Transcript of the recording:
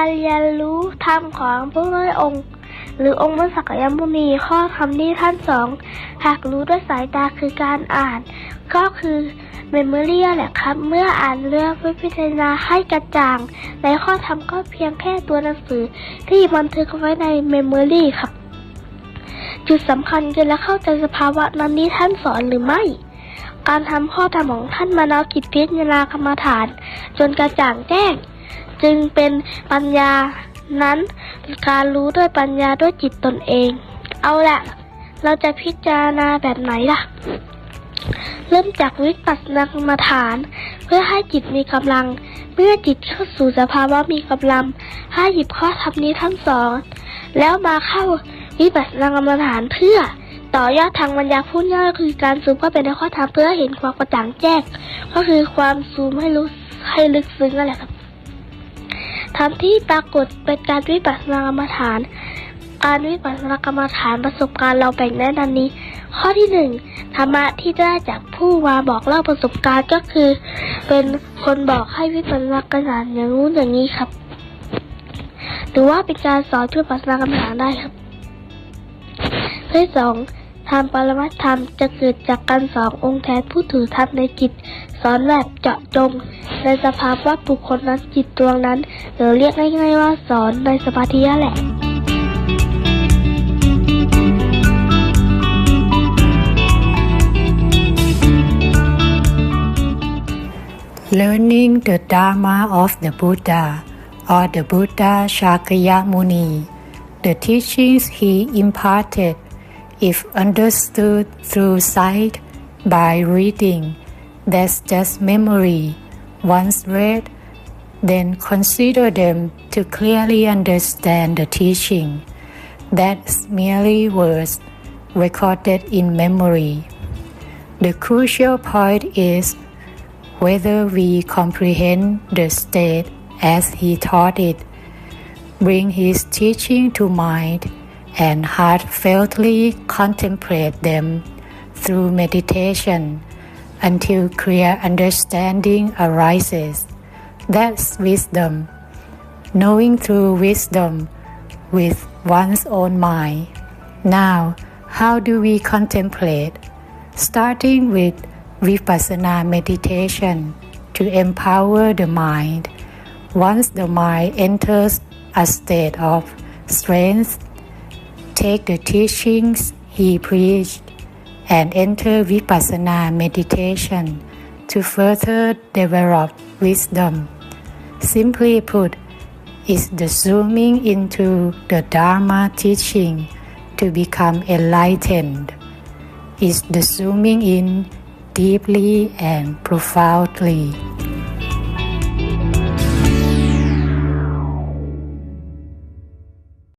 การรู้ทำของพระพุทธองค์ หรือองค์พระสักยมุนีข้อธรรมที่ท่านสองหากรู้ด้วยสายตาคือการอ่าน ก็คือเมมโมรีแหละครับ เมื่ออ่านเรื่องพิจารณาให้กระจ่างในข้อธรรมก็เพียงแค่ตัวหนังสือที่บันทึกไว้ในเมมโมรีครับจุดสำคัญคือและเข้าใจสภาวะนั้นที่ท่านสอนหรือไม่ การทำข้อธรรมของท่านมานากิจพิจารณากรรมฐาน จนกระจ่างแจ้ง จึงเป็นปัญญานั้นการรู้ด้วยปัญญาด้วยจิตตนเอง เอาละเราจะพิจารณาแบบไหนล่ะ เริ่มจากวิปัสสนากรรมฐาน เพื่อให้จิตมีกำลัง เมื่อจิตเข้าสู่สภาวะมีกำลัง ให้หยิบข้อธรรมนี้ทั้งสอง แล้วมาเข้าวิปัสสนากรรมฐานเพื่อต่อยอดทางปัญญาพูดง่ายก็คือการซูมเข้าไปในข้อธรรมเพื่อเห็นความกระจ่างแจ้ง ก็คือความซูมให้รู้ให้ลึกซึ้งนั่นแหละครับ รรมที่ปรากฏเป็นการวิปัสสนากรรมฐาน การวิปัสสนากรรมฐานประสบการณ์เราแบ่งแน่ดังนี้ ข้อที่หนึ่งธรรมะที่ได้จากผู้มาบอกเล่าประสบการณ์ก็คือ เป็นคนบอกให้วิปัสสนากรรมฐานอย่างนู้นอย่างนี้ครับ หรือว่าเป็นการสอนวิปัสสนากรรมฐานได้ครับข้อที่สอง ธรรมปรมัตธรรมจะเกิดจากการสอนองค์แทนผู้ถือธรรมในจิต สอนแบบเจาะจง ในสภาพว่าบุคคลนั้นจิตดวงนั้น หรือเรียกง่ายๆว่าสอนในสมาธิแหละ Learning the Dharma of the Buddha or the Buddha Shakyamuni, the teachings he imparted, if understood through sight by reading, that's just memory. Once read, then consider them to clearly understand the teaching. That's merely words recorded in memory. The crucial point is whether we comprehend the state as he taught it, bring his teaching to mind, and heartfeltly contemplate them through meditation until clear understanding arises. That's wisdom. Knowing through wisdom with one's own mind. Now, how do we contemplate? Starting with vipassana meditation to empower the mind. Once the mind enters a state of strength, take the teachings he preached and enter vipassana meditation to further develop wisdom. Simply put, is the zooming into the Dharma teaching to become enlightened. Is the zooming in deeply and profoundly.